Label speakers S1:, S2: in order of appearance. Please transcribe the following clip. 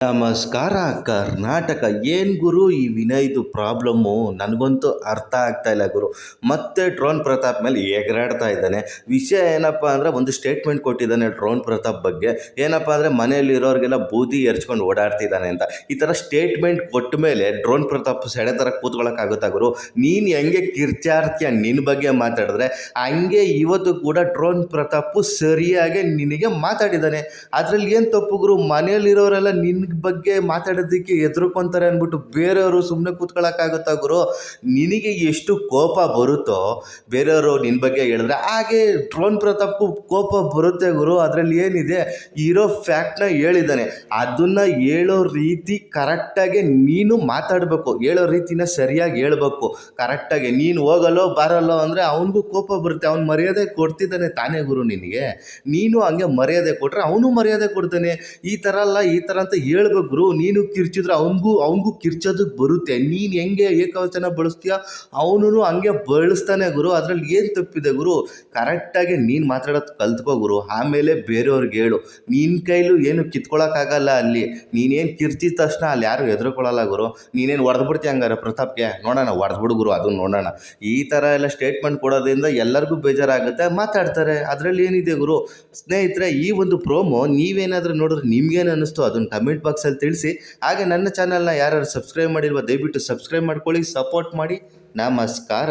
S1: ನಮಸ್ಕಾರ, ಕರ್ನಾಟಕ. ಏನು ಗುರು ಈ ವಿನಯ್ದು ಪ್ರಾಬ್ಲಮ್ಮು? ನನಗಂತೂ ಅರ್ಥ ಆಗ್ತಾ ಇಲ್ಲ ಗುರು. ಮತ್ತೆ ಡ್ರೋನ್ ಪ್ರತಾಪ್ ಮೇಲೆ ಎಗರಾಡ್ತಾ ಇದ್ದಾನೆ. ವಿಷಯ ಏನಪ್ಪ ಅಂದರೆ ಒಂದು ಸ್ಟೇಟ್ಮೆಂಟ್ ಕೊಟ್ಟಿದ್ದಾನೆ ಡ್ರೋನ್ ಪ್ರತಾಪ್ ಬಗ್ಗೆ. ಏನಪ್ಪ ಅಂದರೆ ಮನೆಯಲ್ಲಿರೋರಿಗೆಲ್ಲ ಬೂದಿ ಎರ್ಚ್ಕೊಂಡು ಓಡಾಡ್ತಿದ್ದಾನೆ ಅಂತ. ಈ ಥರ ಸ್ಟೇಟ್ಮೆಂಟ್ ಕೊಟ್ಟ ಮೇಲೆ ಡ್ರೋನ್ ಪ್ರತಾಪ್ ಸೆಡೆ ಥರ ಕೂತ್ಕೊಳ್ಳೋಕ್ಕಾಗುತ್ತಾ ಗುರು? ನೀನು ಹೆಂಗೆ ಕಿರ್ಚಾಡ್ತೀಯ ನಿನ್ನ ಬಗ್ಗೆ ಮಾತಾಡಿದ್ರೆ? ಹಂಗೆ ಇವತ್ತು ಕೂಡ ಡ್ರೋನ್ ಪ್ರತಾಪು ಸರಿಯಾಗಿ ನಿನಗೆ ಮಾತಾಡಿದ್ದಾನೆ. ಅದರಲ್ಲಿ ಏನು ತಪ್ಪು ಗುರು? ಮನೆಯಲ್ಲಿರೋರೆಲ್ಲ ನಿನ್ನ ಬಗ್ಗೆ ಮಾತಾಡೋದಕ್ಕೆ ಹೆದರ್ಕೊಂತಾರೆ ಅಂದ್ಬಿಟ್ಟು ಬೇರೆಯವರು ಸುಮ್ಮನೆ ಕೂತ್ಕೊಳ್ಳೋಕ್ಕಾಗುತ್ತಾ ಗುರು? ನಿನಗೆ ಎಷ್ಟು ಕೋಪ ಬರುತ್ತೋ, ಬೇರೆಯವರು ನಿನ್ನ ಬಗ್ಗೆ ಹೇಳಿದ್ರೆ ಹಾಗೆ ಡ್ರೋನ್ ಪ್ರತಾಪ್ಗೂ ಕೋಪ ಬರುತ್ತೆ ಗುರು, ಅದರಲ್ಲಿ ಏನಿದೆ? ಇರೋ ಫ್ಯಾಕ್ಟ್ನ ಹೇಳಿದ್ದಾನೆ. ಅದನ್ನು ಹೇಳೋ ರೀತಿ ಕರೆಕ್ಟಾಗಿ ನೀನು ಮಾತಾಡಬೇಕು. ಹೇಳೋ ರೀತಿನ ಸರಿಯಾಗಿ ಹೇಳಬೇಕು. ಕರೆಕ್ಟಾಗಿ ನೀನು ಹೋಗಲ್ಲೋ ಬರಲ್ಲೋ ಅಂದರೆ ಅವನಿಗೂ ಕೋಪ ಬರುತ್ತೆ. ಅವ್ನು ಮರ್ಯಾದೆ ಕೊಡ್ತಿದ್ದಾನೆ ತಾನೇ ಗುರು ನಿನಗೆ. ನೀನು ಹಂಗೆ ಮರ್ಯಾದೆ ಕೊಟ್ಟರೆ ಅವನು ಮರ್ಯಾದೆ ಕೊಡ್ತಾನೆ. ಈ ಥರ ಅಲ್ಲ, ಈ ಥರ ಅಂತ ಹೇಳ್ಬೇಕು, ಗುರು, ನೀನು ಕಿರ್ಚಿದ್ರೆ ಅವನಿಗೂ ಅವನಿಗೂ ಕಿರ್ಚೋದಕ್ಕೆ ಬರುತ್ತೆ. ನೀನು ಹೆಂಗೆ ಏಕವಚನ ಬಳಸ್ತೀಯ? ಅವನು ಹಂಗೆ ಬಳಸ್ತಾನೆ, ಗುರು. ಅದರಲ್ಲಿ ಏನು ತಪ್ಪಿದೆ, ಗುರು? ಕರೆಕ್ಟಾಗಿ ನೀನು ಮಾತಾಡೋದು ಕಲ್ತ್ಕೋ, ಗುರು. ಆಮೇಲೆ ಬೇರೆಯವ್ರಿಗೆ ಹೇಳು. ನಿನ್ನ ಕೈಲೂ ಏನು ಕಿತ್ಕೊಳಕ್ಕಾಗಲ್ಲ ಅಲ್ಲಿ. ನೀನೇನು ಕಿರ್ಚಿದ ತಕ್ಷಣ ಅಲ್ಲಿ ಯಾರು ಹೆದರ್ಕೊಳ್ಳಲ್ಲ, ಗುರು. ನೀನೇನು ಹೊಡೆದ್ಬಿಡ್ತೀಯ ಹಂಗಾರೆ ಪ್ರತಾಪ್ಗೆ? ನೋಡೋಣ ಹೊಡೆದ್ಬಿಡು ಗುರು, ಅದನ್ನು ನೋಡೋಣ. ಈ ಥರ ಎಲ್ಲ ಸ್ಟೇಟ್ಮೆಂಟ್ ಕೊಡೋದ್ರಿಂದ ಎಲ್ಲರಿಗೂ ಬೇಜಾರಾಗುತ್ತೆ, ಮಾತಾಡ್ತಾರೆ. ಅದರಲ್ಲಿ ಏನಿದೆ, ಗುರು? ಸ್ನೇಹಿತರೆ, ಈ ಒಂದು ಪ್ರೋಮೋ ನೀವೇನಾದರೂ ನೋಡಿದ್ರೆ ನಿಮ್ಗೇನು ಅನ್ನಿಸ್ತು? ಅದನ್ನು ಕಮೆಂಟ್ ಬಾಕ್ಸಲ್ಲಿ ತಿಳಿಸಿ. ಹಾಗೆ ನನ್ನ ಚಾನಲ್ನ ಯಾರು ಸಬ್ಸ್ಕ್ರೈಬ್ ಮಾಡಿಲ್ವೋ ದಯವಿಟ್ಟು ಸಬ್ಸ್ಕ್ರೈಬ್ ಮಾಡ್ಕೊಳ್ಳಿ ಸಪೋರ್ಟ್ ಮಾಡಿ. ನಮಸ್ಕಾರ.